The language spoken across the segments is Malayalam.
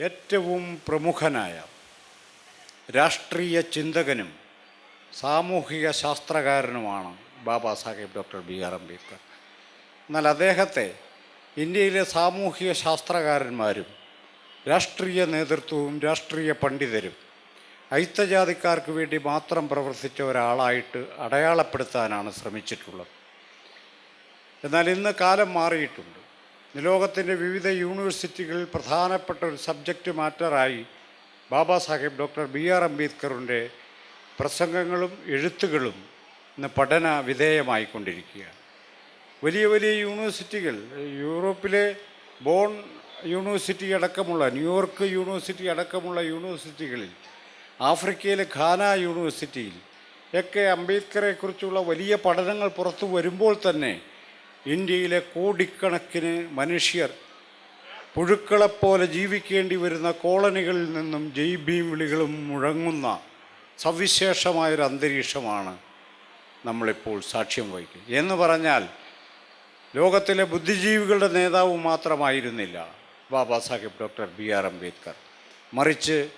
ഏറ്റവും പ്രമുഖനായ രാഷ്ട്രീയ ചിന്തകനും സാമൂഹിക ശാസ്ത്രകാരനുമാണ് Baba Saheb doctor B R Ambedkar. എന്നാൽ അദ്ദേഹത്തെ ഇന്ത്യയിലെ സാമൂഹിക ശാസ്ത്രകാരന്മാരും രാഷ്ട്രീയ നേതൃത്വവും രാഷ്ട്രീയ പണ്ഡിതരും ഐത്തജാതിക്കാർക്ക് വേണ്ടി മാത്രം പ്രവർത്തിച്ച ഒരാളായിട്ട് അടയാളപ്പെടുത്താനാണ് ശ്രമിച്ചിട്ടുള്ളത്. എന്നാൽ ഇന്ന് കാലം മാറിയിട്ടുണ്ട്. ലോകത്തിന്റെ വിവിധ യൂണിവേഴ്സിറ്റികളിൽ പ്രധാനപ്പെട്ട ഒരു subject മാറ്ററായി Baba Saheb doctor B R അംബേദ്കറിന്റെ പ്രസംഗങ്ങളും എഴുത്തുകളും ഇന്ന് പഠന വിധേയമായിക്കൊണ്ടിരിക്കുകയാണ്. വലിയ വലിയ യൂണിവേഴ്സിറ്റികൾ യൂറോപ്പിലെ ബോൺ യൂണിവേഴ്സിറ്റി അടക്കമുള്ള ന്യൂയോർക്ക് യൂണിവേഴ്സിറ്റി അടക്കമുള്ള യൂണിവേഴ്സിറ്റികളിൽ ആഫ്രിക്കയിലെ ഖാന യൂണിവേഴ്സിറ്റിയിൽ ഒക്കെ അംബേദ്കറെക്കുറിച്ചുള്ള വലിയ പഠനങ്ങൾ പുറത്തു വരുമ്പോൾ തന്നെ ഇന്ത്യയിലെ കോടിക്കണക്കിന് മനുഷ്യർ പുഴുക്കളെപ്പോലെ ജീവിക്കേണ്ടി വരുന്ന കോളനികളിൽ നിന്നും ജയ് ഭീം വിളികളും മുഴങ്ങുന്ന സവിശേഷമായൊരു അന്തരീക്ഷമാണ് നമ്മളിപ്പോൾ സാക്ഷ്യം വഹിക്കുക എന്ന് പറഞ്ഞാൽ ലോകത്തിലെ ബുദ്ധിജീവികളുടെ നേതാവ് മാത്രമായിരുന്നില്ല Baba Sahib doctor B R Ambedkar. മറിച്ച്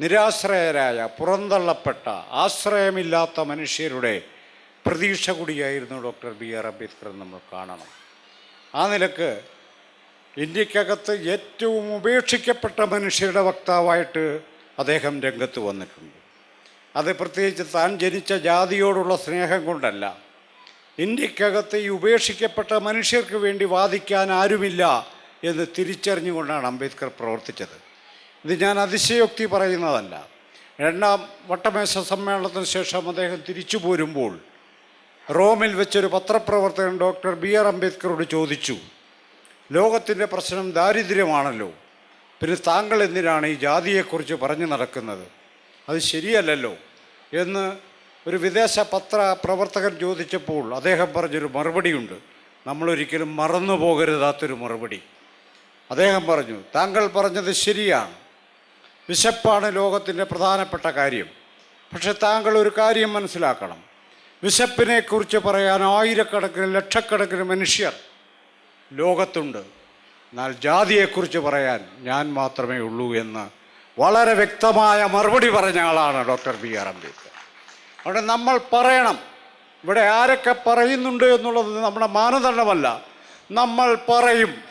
നിരാശ്രയരായ പുറന്തള്ളപ്പെട്ട ആശ്രയമില്ലാത്ത മനുഷ്യരുടെ പ്രതീക്ഷ കൂടിയായിരുന്നു ഡോക്ടർ ബി ആർ അംബേദ്കർ നമ്മൾ കാണണം. ആ നിലയ്ക്ക് ഇന്ത്യക്കകത്ത് ഏറ്റവും ഉപേക്ഷിക്കപ്പെട്ട മനുഷ്യരുടെ വക്താവായിട്ട് അദ്ദേഹം രംഗത്ത് വന്നിട്ടുണ്ട്. അത് പ്രത്യേകിച്ച് താൻ ജനിച്ച ജാതിയോടുള്ള സ്നേഹം കൊണ്ടല്ല. ഇന്ത്യക്കകത്ത് ഈ ഉപേക്ഷിക്കപ്പെട്ട മനുഷ്യർക്ക് വേണ്ടി വാദിക്കാൻ ആരുമില്ല എന്ന് തിരിച്ചറിഞ്ഞുകൊണ്ടാണ് അംബേദ്കർ പ്രവർത്തിച്ചത്. ഇത് ഞാൻ അതിശയോക്തി പറയുന്നതല്ല. രണ്ടാം വട്ടമേശ സമ്മേളനത്തിന് ശേഷം അദ്ദേഹം തിരിച്ചു പോരുമ്പോൾ റോമിൽ വെച്ചൊരു പത്രപ്രവർത്തകൻ ഡോക്ടർ ബി ആർ അംബേദ്കറോട് ചോദിച്ചു ലോകത്തിന്റെ പ്രശ്നം ദാരിദ്ര്യമാണല്ലോ. പിന്നെ താങ്കൾ എന്തിനാണ് ഈ ജാതിയെക്കുറിച്ച് പറഞ്ഞു നടക്കുന്നത്? അത് ശരിയല്ലല്ലോ. എന്ന് ഒരു വിദേശ പത്ര പ്രവർത്തകൻ ചോദിച്ചപ്പോൾ അദ്ദേഹം പറഞ്ഞൊരു മറുപടിയുണ്ട്. നമ്മളൊരിക്കലും മറന്നു പോകരുതാത്തൊരു മറുപടി. അദ്ദേഹം പറഞ്ഞു താങ്കൾ പറഞ്ഞത് ശരിയാണ്. വിശപ്പാണ് ലോകത്തിന്റെ പ്രധാനപ്പെട്ട കാര്യം. പക്ഷെ താങ്കൾ ഒരു കാര്യം മനസ്സിലാക്കണം. വിശപ്പിനെക്കുറിച്ച് പറയാൻ ആയിരക്കണക്കിന് ലക്ഷക്കണക്കിന് മനുഷ്യർ ലോകത്തുണ്ട്. എന്നാൽ ജാതിയെക്കുറിച്ച് പറയാൻ ഞാൻ മാത്രമേ ഉള്ളൂ എന്ന് വളരെ വ്യക്തമായ മറുപടി പറഞ്ഞ ആളാണ് ഡോക്ടർ ബി ആർ അംബേദ്കർ. അവിടെ നമ്മൾ പറയണം. ഇവിടെ ആരൊക്കെ പറയുന്നുണ്ട് എന്നുള്ളത് നമ്മുടെ മാനദണ്ഡമല്ല. നമ്മൾ പറയും.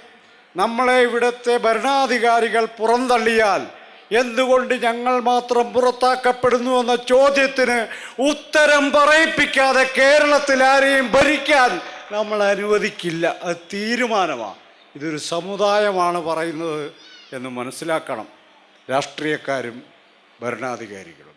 നമ്മളെ ഇവിടുത്തെ ഭരണാധികാരികൾ പുറന്തള്ളിയാൽ എന്തുകൊണ്ട് ഞങ്ങൾ മാത്രം പുറത്താക്കപ്പെടുന്നു എന്ന ചോദ്യത്തിന് ഉത്തരം പറയിപ്പിക്കാതെ കേരളത്തിൽ ആരെയും ഭരിക്കാൻ നമ്മൾ അനുവദിക്കില്ല. അത് തീരുമാനമാണ് ഇതൊരു സമുദായമാണ് പറയുന്നത് എന്ന് മനസ്സിലാക്കണം. രാഷ്ട്രീയക്കാരും ഭരണാധികാരികളും.